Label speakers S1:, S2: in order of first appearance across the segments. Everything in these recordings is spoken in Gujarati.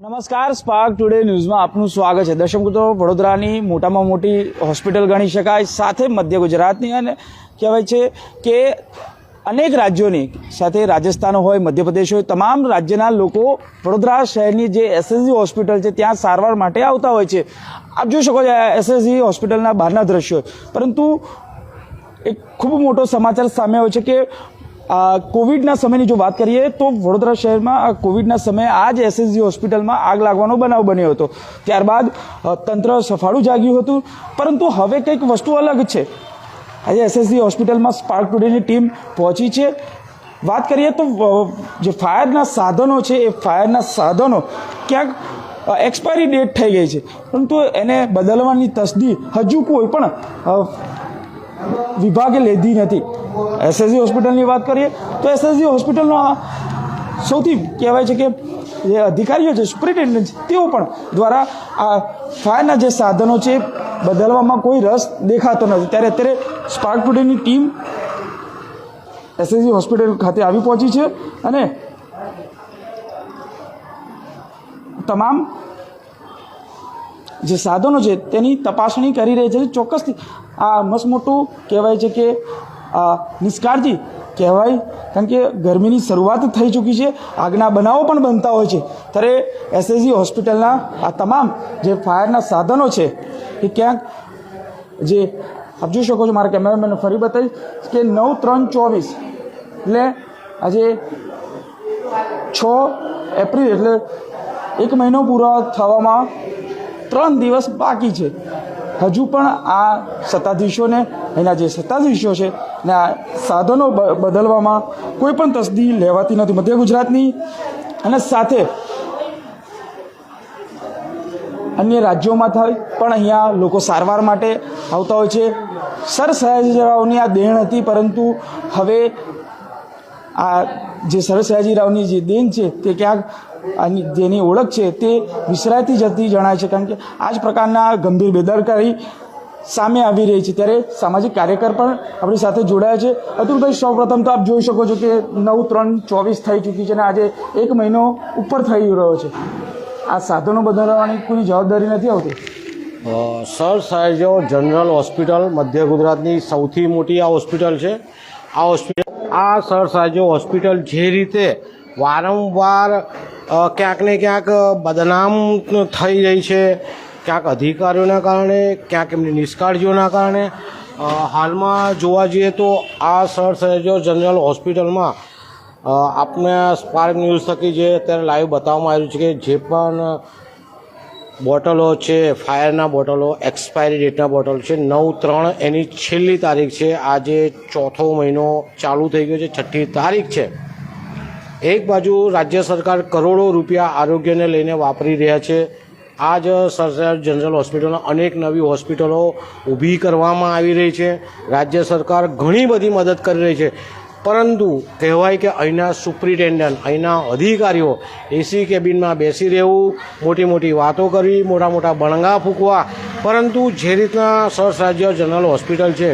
S1: નમસ્કાર સ્પાર્ક ટુડે ન્યૂઝમાં આપનું સ્વાગત છે. દર્શક મિત્રો, વડોદરાની મોટામાં મોટી હોસ્પિટલ ગણી શકાય, સાથે મધ્ય ગુજરાતની અને કહેવાય છે કે અનેક રાજ્યોની, સાથે રાજસ્થાન હોય, મધ્યપ્રદેશ હોય, તમામ રાજ્યના લોકો વડોદરા શહેરની જે એસએસજી હોસ્પિટલ છે, ત્યાં સારવાર માટે આવતા હોય છે. આપ જોઈ શકો છો એસએસજી હોસ્પિટલના બહારના દ્રશ્યો. પરંતુ એક ખૂબ મોટો સમાચાર સામે આવ્યો છે કે આ કોવિડના સમયની જો વાત કરીએ તો વડોદરા શહેરમાં કોવિડના સમયે આ જ એસએસજી હોસ્પિટલમાં આગ લાગવાનો બનાવ બન્યો હતો. ત્યારબાદ તંત્ર સફાળું જાગ્યું હતું. પરંતુ હવે કંઈક વસ્તુ અલગ છે. આજે એસએસજી હોસ્પિટલમાં સ્પાર્ક ટુડેની ટીમ પહોંચી છે. વાત કરીએ તો જે ફાયરના સાધનો છે, એ ફાયરના સાધનો ક્યાંક એક્સપાયરી ડેટ થઈ ગઈ છે. પરંતુ એને બદલવાની તસદી હજુ કોઈ પણ વિભાગે લીધી નથી. એસએસજી હોસ્પિટલની વાત કરીએ, તો એસએસજી હોસ્પિટલનો સૌથી કહેવાય છે કે જે અધિકારીઓ છે સુપ્રિન્ટેન્ડન્ટ તેઓ પણ દ્વારા આ ફાયરના જે સાધનો છે બદલવામાં કોઈ રસ દેખાતો નથી. ત્યારે અત્યારે સ્પાર્ક ટુડેની ટીમ એસએસજી હોસ્પિટલ ખાતે આવી પહોંચી છે અને તમામ જે સાધનો છે તેની તપાસણી કરી રહી છે. ચોક્કસથી આ મસ્ત મોટું કહેવાય છે કે નિષ્કાળજી કહેવાય, કારણ કે ગરમીની શરૂઆત થઈ ચૂકી છે. આગના બનાવો પણ બનતા હોય છે. ત્યારે એસએસજી હોસ્પિટલના આ તમામ જે ફાયરના સાધનો છે, એ ક્યાંક જે આપ જોઈ શકો છો મારા કેમેરામેન ફરી બતાવીશ કે નવ ત્રણ ચોવીસ એટલે આજે છ એપ્રિલ એટલે એક મહિનો પૂરો થવામાં ત્રણ દિવસ બાકી છે. હજુ પણ આ સત્તાધીશોને, એના જે સત્તાધીશો છે, ને આ સાધનો બદલવામાં કોઈ પણ તસદી લેવાતી નથી. મધ્ય ગુજરાતની અને સાથે અન્ય રાજ્યોમાં થાય, પણ અહીંયા લોકો સારવાર માટે આવતા હોય છે. સર સયાજીરાવની આ દેણ હતી, પરંતુ હવે આ જે સરસ સયાજીરાવની જે દેન છે, તે ક્યાંક આની જેની ઓળખ છે તે વિસરાતી જતી જણાય છે. કારણ કે આ જ પ્રકારના ગંભીર બેદરકારી સામે આવી રહી છે. ત્યારે સામાજિક કાર્યકર પણ આપણી સાથે જોડાયા છે. અતુલભાઈ સૌપ્રથમ તો આપ જોઈ શકો છો કે નવ ત્રણ ચોવીસ થઈ ચૂકી છે અને આજે એક મહિનો ઉપર થઈ રહ્યો છે. આ સાધનો બદલવાની કોઈ જવાબદારી નથી આવતી?
S2: સર સાહેજો જનરલ હોસ્પિટલ મધ્ય ગુજરાતની સૌથી મોટી આ હોસ્પિટલ છે. આ હોસ્પિટલ આ સર સાહેજો હોસ્પિટલ જે રીતે વારંવાર ક્યાંક ને ક્યાંક બદનામ થઈ રહી છે. ક્યાંક અધિકારીઓના કારણે, ક્યાંક એમની નિષ્કાળજીઓના કારણે. હાલમાં જોવા જઈએ તો આ સર સાહેજો જનરલ હોસ્પિટલમાં આપને સ્પાર્ક ન્યૂઝ થકી જે અત્યારે લાઈવ બતાવવામાં આવ્યું છે કે જે પણ બોટલો છે, ફાયરના બોટલો, એક્સપાયરી ડેટના બોટલ છે, નવ ત્રણ એની છેલ્લી તારીખ છે. આજે ચોથો મહિનો ચાલુ થઈ ગયો છે, છઠ્ઠી તારીખ છે. એક બાજુ રાજ્ય સરકાર કરોડો રૂપિયા આરોગ્યને લઈને વાપરી રહ્યા છે. આજ સરદાર જનરલ હોસ્પિટલમાં અનેક નવી હોસ્પિટલો ઊભી કરવામાં આવી રહી છે. રાજ્ય સરકાર ઘણી બધી મદદ કરી રહી છે. પરંતુ કહેવાય કે અહીંના સુપ્રિન્ટેન્ડન્ટ, અહીંના અધિકારીઓ એસી કેબિનમાં બેસી રહેવું મોટી મોટી વાતો કરવી મોટા મોટા બણગા ફૂંકવા. પરંતુ જે રીતના સરસ રાજ્ય જનરલ હોસ્પિટલ છે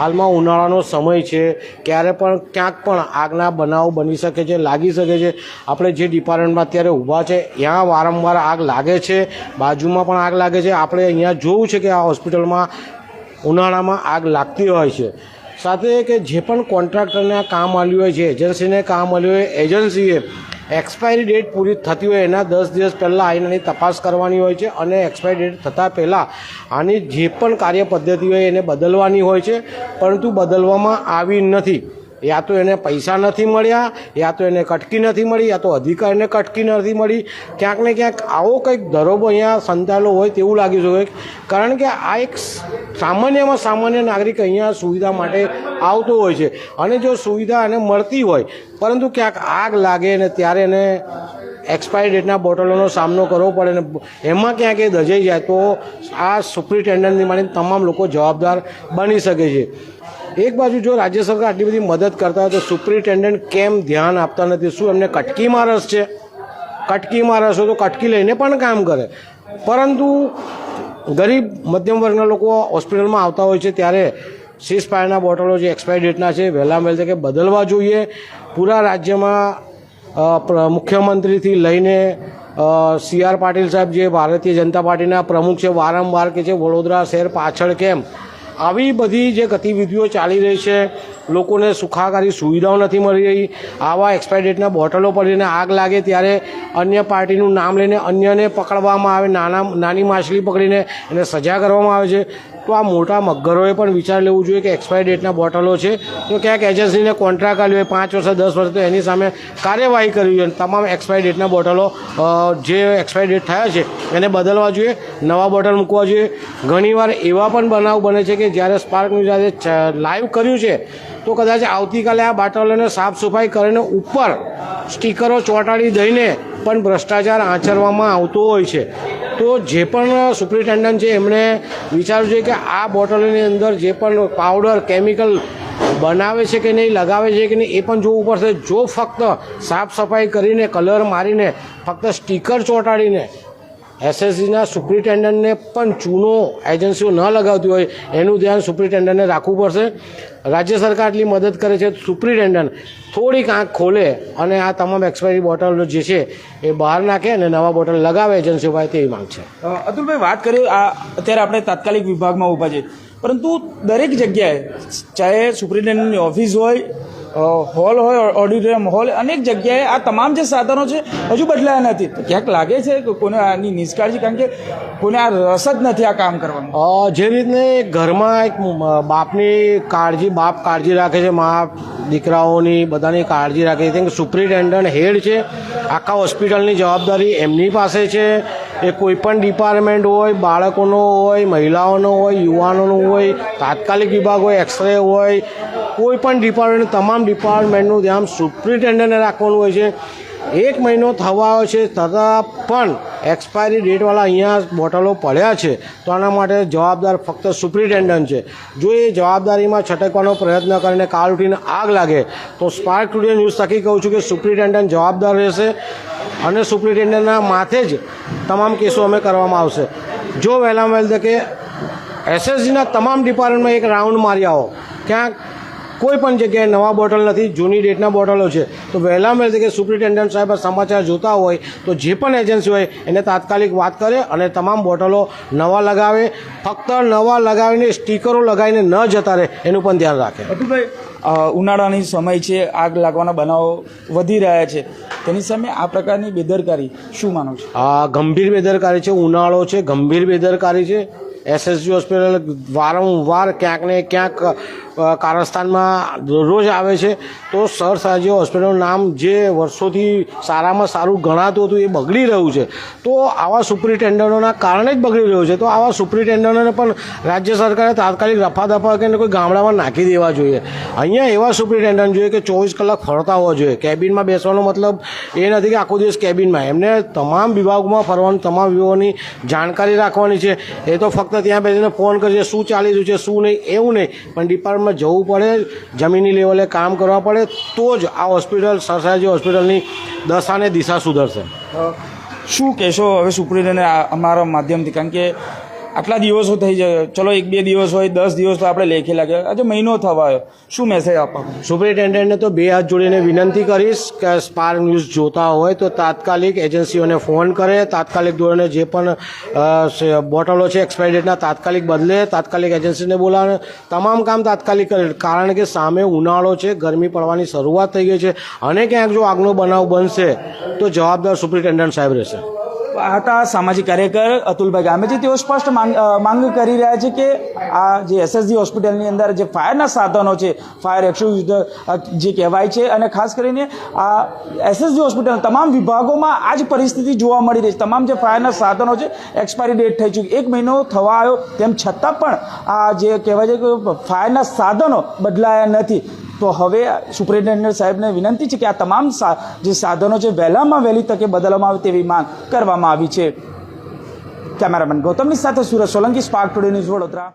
S2: હાલમાં ઉનાળાનો સમય છે. ક્યારે પણ ક્યાંક પણ આગના બનાવ બની શકે છે, લાગી શકે છે. આપણે જે ડિપાર્ટમેન્ટમાં અત્યારે ઊભા છે, ત્યાં વારંવાર આગ લાગે છે. બાજુમાં પણ આગ લાગે છે. આપણે અહીંયા જોવું છે કે આ હોસ્પિટલમાં ઉનાળામાં આગ લાગતી હોય છે. સાથે કે જે પણ કોન્ટ્રાક્ટરને કામ મળ્યું હોય છે એજન્સીને કામ મળ્યું હોય, એજન્સીએ એક્સપાયરી ડેટ પૂરી થતી હોય એના દસ દિવસ પહેલાં આવીને એની તપાસ કરવાની હોય છે અને એક્સપાયરી ડેટ થતાં પહેલાં આની જે પણ કાર્ય પદ્ધતિ હોય એને બદલવાની હોય છે, પરંતુ બદલવામાં આવી નથી. યા તો એને પૈસા નથી મળ્યા, યા તો એને કટકી નથી મળી, યા તો અધિકારીને કટકી નથી મળી. ક્યાંક ને ક્યાંક આવો કંઈક દરોબો અહીંયા સંતાયેલો હોય તેવું લાગી શકે કારણ કે આ એક સામાન્યમાં સામાન્ય નાગરિક અહીંયા સુવિધા માટે આવતો હોય છે. અને જો સુવિધા એને મળતી હોય, પરંતુ ક્યાંક આગ લાગે ને ત્યારે એને એક્સપાયરી ડેટના બોટલોનો સામનો કરવો પડે ને એમાં ક્યાંક એ દજાઈ જાય તો આ સુપ્રિન્ટેન્ડન્ટની માટે તમામ લોકો જવાબદાર બની શકે છે. એક બાજુ જો રાજ્ય સરકાર આટલી બધી મદદ કરતા હોય તો સુપ્રિન્ટેન્ડન્ટ કેમ ધ્યાન આપતા નથી? શું એમને કટકીમાં રસ છે? કટકીમાં રસ હોય તો કટકી લઈને પણ કામ કરે. પરંતુ ગરીબ મધ્યમ વર્ગના લોકો હોસ્પિટલમાં આવતા હોય છે ત્યારે સીઝ ફાયરના બોટલો જે એક્સપાયરી ડેટના છે વહેલા વહેલ કે બદલવા જોઈએ. પૂરા રાજ્યમાં મુખ્યમંત્રીથી લઈને સી આર પાટીલ સાહેબ જે ભારતીય જનતા પાર્ટીના પ્રમુખ છે, વારંવાર કે છે, વડોદરા શહેર પાછળ કેમ? આવી બધી જે ગતિવિધિઓ ચાલી રહી છે, લોકોને સુખાકારી સુવિધાઓ નથી મળી રહી, આવા એક્સપાયર બોટલો પડીને આગ લાગે ત્યારે અન્ય પાર્ટીનું નામ લઈને અન્યને પકડવામાં આવે, નાના, નાની માછલી પકડીને એને સજા કરવામાં આવે છે. તો આ મોટા મગરોએ પણ વિચાર લેવું જોઈએ કે એક્સપાયરી ડેટના બોટલો છે. તો ક્યાંક એજન્સીને કોન્ટ્રાક્ટ આપ્યો પાંચ વર્ષ, દસ વર્ષ, તો એની સામે કાર્યવાહી કરવી જોઈએ તમામ એક્સપાયરી ડેટના બોટલો જે એક્સપાયરી ડેટ થયા છે, એને બદલવા જોઈએ, નવા બોટલ મૂકવા જોઈએ. ઘણીવાર એવા પણ બનાવ બને છે કે જ્યારે સ્પાર્કનું જ્યારે લાઈવ કર્યું છે, તો કદાચ આવતીકાલે આ બોટલોને સાફ સફાઈ કરીને ઉપર સ્ટીકરો ચોંટાડી દઈને પણ ભ્રષ્ટાચાર આચરવામાં આવતો હોય છે. તો જે પણ સુપ્રિન્ટેન્ડન્ટ છે, એમણે વિચારવું છે કે આ બોટલની અંદર જે પણ પાવડર, કેમિકલ બનાવે છે કે નહીં, લગાવે છે કે નહીં, એ પણ જોવું પડશે. જો ફક્ત સાફ સફાઈ કરીને, કલર મારીને, ફક્ત સ્ટીકર ચોંટાડીને એસએસસીના સુપ્રિન્ટેન્ડન્ટને પણ ચૂનો એજન્સીઓ ન લગાવતી હોય, એનું ધ્યાન સુપ્રિન્ટેન્ડન્ટને રાખવું પડશે. રાજ્ય સરકાર આટલી મદદ કરે છે, સુપ્રિન્ટેન્ડન્ટ થોડીક આંખ ખોલે અને આ તમામ એક્સપાયરી બોટલો જે છે એ બહાર નાખે અને નવા બોટલ લગાવે એજન્સીઓ પાસે તેવી માંગ છે.
S1: અતુલભાઈ વાત કરીએ, આ અત્યારે આપણે તાત્કાલિક વિભાગમાં ઊભા છે પરંતુ દરેક જગ્યાએ, ચાહે સુપ્રિન્ટેન્ડન્ટની ઓફિસ હોય હોલ હોય ઓડિટોરિયમ હોલ, અનેક જગ્યાએ આ તમામ જે સાધનો છે, હજુ બદલાયા નથી. ક્યાંક લાગે છે કે કોને આની નિષ્કાળજી, કારણ કે કોને આ રસ જ નથી આ કામ
S2: કરવાનું. જે રીતને ઘરમાં એક બાપની કાળજી, બાપ કાળજી રાખે છે, મા, દીકરાઓની બધાની કાળજી રાખે છે. કે સુપ્રિન્ટેન્ડન્ટ હેડ છે, આખા હોસ્પિટલની જવાબદારી એમની પાસે છે. એ કોઈ પણ ડિપાર્ટમેન્ટ હોય, બાળકોનો હોય, મહિલાઓનો હોય, યુવાનોનો હોય, તાત્કાલિક વિભાગ હોય, એક્સરે હોય કોઈ પણ ડિપાર્ટમેન્ટ તમામ ડિપાર્ટમેન્ટનું ધ્યાન સુપ્રિન્ટેન્ડન્ટને રાખવાનું હોય છે. એક મહિનો થવા આવ્યો છે છતાં પણ એક્સપાયરી ડેટવાળા અહીંયા બોટલો પડ્યા છે. તો આના માટે જવાબદાર ફક્ત સુપ્રિન્ટેન્ડન્ટ છે. જો એ જવાબદારીમાં છટકવાનો પ્રયત્ન કરીને કાલ ઉઠીને આગ લાગે, તો સ્પાર્ક ટુડે ન્યૂઝ થકી કહું છું કે સુપ્રિન્ટેન્ડન્ટ જવાબદાર રહેશે અને સુપ્રિન્ટેન્ડન્ટના માથે જ તમામ કેસો અમે કરવામાં આવશે. જો વહેલામાં વહેલ તકે એસએસજીના તમામ ડિપાર્ટમેન્ટમાં એક રાઉન્ડ મારી આવો. ક્યાંક કોઈ પણ જગ્યાએ નવા બોટલ નથી જૂની ડેટના બોટલો છે. તો વહેલા મળે કે સુપ્રિન્ટેન્ડન્ટ સાહેબ સમાચાર જોતા હોય તો જે પણ એજન્સી હોય એને તાત્કાલિક વાત કરે અને તમામ બોટલો નવા લગાવે ફક્ત નવા લગાવીને સ્ટીકરો લગાવીને ન જતા રહે એનું પણ ધ્યાન રાખે.
S1: ઉનાળાની સમય છે આગ લાગવાના બનાવો વધી રહ્યા છે. તેની સામે આ પ્રકારની બેદરકારી શું માનો છો?
S2: આ ગંભીર બેદરકારી છે ઉનાળો છે ગંભીર બેદરકારી છે. એસએસજી હોસ્પિટલ વારંવાર ક્યાંક ને ક્યાંક કારસ્તાનમાં દરરોજ આવે છે. તો સર સાજી હોસ્પિટલનું નામ જે વર્ષોથી સારામાં સારું ગણાતું હતું એ બગડી રહ્યું છે. તો આવા સુપ્રિન્ટેન્ડન્ટોના કારણે જ બગડી રહ્યું છે. તો આવા સુપ્રિન્ટેન્ડન્ટોને પણ રાજ્ય સરકારે તાત્કાલિક રફાદફા કે કોઈ ગામડામાં નાખી દેવા જોઈએ. અહીંયા એવા સુપ્રિન્ટેન્ડન્ટ જોઈએ કે ચોવીસ કલાક ફરતા હોવા જોઈએ. કેબિનમાં બેસવાનો મતલબ એ નથી કે આખો દિવસ કેબિનમાં. એમને તમામ વિભાગોમાં ફરવાનું, તમામ વિભાગોની જાણકારી રાખવાની છે. એ તો ફક્ત ત્યાં બેસીને ફોન કરીએ શું ચાલી રહ્યું છે, શું નહીં, એવું નહીં. પણ ડિપાર્ટમેન્ટમાં જવું પડે, જમીની લેવલે કામ કરવા પડે, તો જ આ હોસ્પિટલ, સરસાજી હોસ્પિટલની દશાને દિશા સુધરશે.
S1: શું કહેશો હવે સુપ્રિન્ટેન્ડન્ટ અમારા માધ્યમથી? કારણ કે આટલા દિવસો થઈ જાય. ચલો, એક બે દિવસ હોય, દસ દિવસ તો આપણે લેખેલા લાગે. આજે મહિનો થવાયો શું મેસેજ આપવાનો
S2: સુપ્રિન્ટેન્ડન્ટને તો બે હાથ જોડીને વિનંતી કરીશ કે સ્પાર્ક ન્યૂઝ જોતા હોય તો તાત્કાલિક એજન્સીઓને ફોન કરે, તાત્કાલિક ધોરણે જે પણ બોટલો છે એક્સપાયરી ડેટના તાત્કાલિક બદલે, તાત્કાલિક એજન્સીને બોલાવે. તમામ કામ તાત્કાલિક કરે. કારણ કે સામે ઉનાળો છે, ગરમી પડવાની શરૂઆત થઈ ગઈ છે. અને ક્યાંક જો આગનો બનાવ બનશે, તો જવાબદાર સુપ્રિન્ટેન્ડન્ટ સાહેબ રહેશે.
S1: હતા સામાજિક કાર્યકર અતુલભાઈ ગામેજી તેઓ સ્પષ્ટ માંગ કરી રહ્યા છે કે આ જે એસએસજી હોસ્પિટલની અંદર જે ફાયરના સાધનો છે, ફાયર એક્સ્યુઝ જે કહેવાય છે અને ખાસ કરીને આ એસએસજી હોસ્પિટલ તમામ વિભાગોમાં આ જ પરિસ્થિતિ જોવા મળી રહી છે. તમામ જે ફાયરના સાધનો છે, એક્સપાયરી ડેટ થઈ ચૂકી. એક મહિનો થવા આવ્યો, તેમ છતાં પણ આ જે કહેવાય છે કે ફાયરના સાધનો બદલાયા નથી. તો હવે સુપ્રિન્ટેન્ડન્ટ સાહેબને વિનંતી છે કે આ તમામ જે સાધનો છે, વહેલામાં વહેલી તકે બદલવામાં આવે તેવી માંગ કરવામાં આવી છે. કેમેરામેન ગૌતમની સાથે Surat Solanki, spark today news Vadodara.